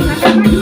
Thank you.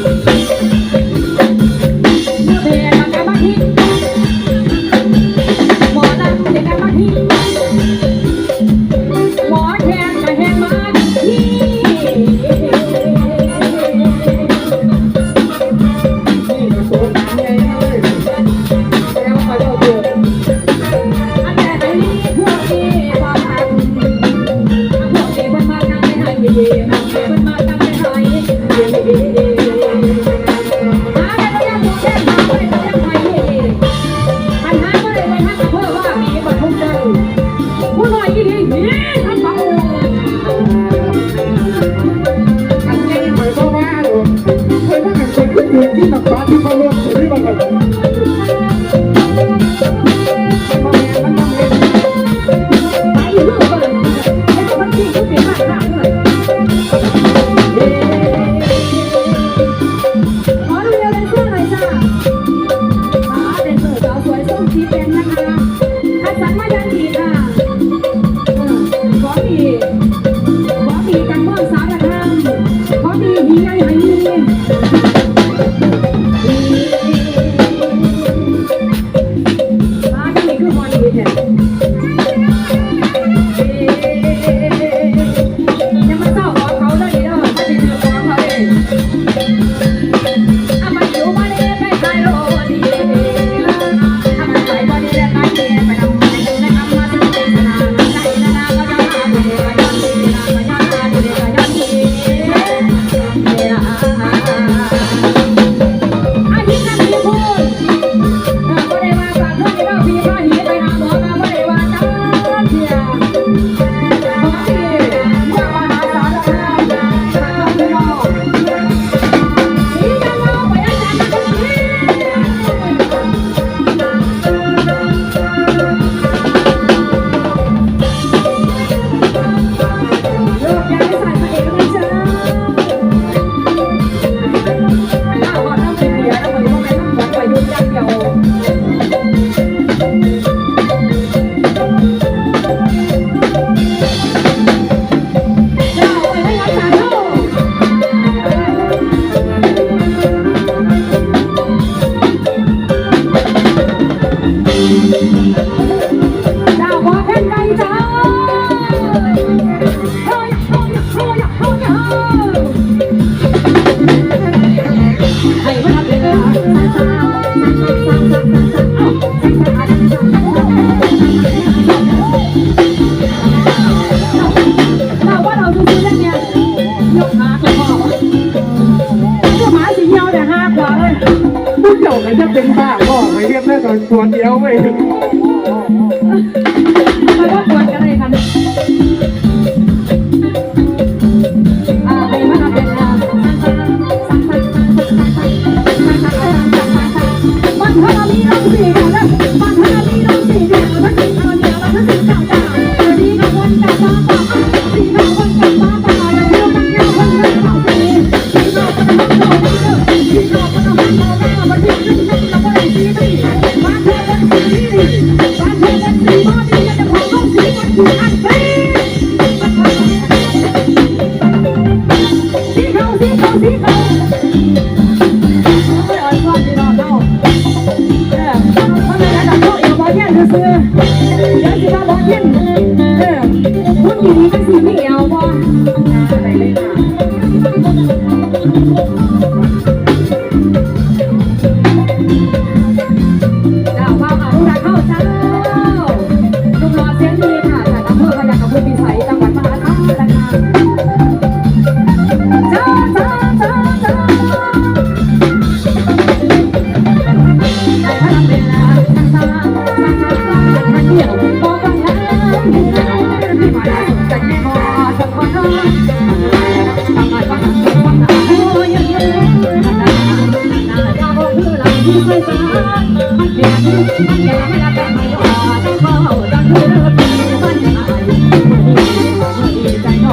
Marina Pato falou Yeah. มันจะเป็นบ้าพ่อไปเรียกแม่ตอนตัวเดียวไม่มันก็ควรกันเลยค่ะมันเท่านี้แล้วสิค่ะ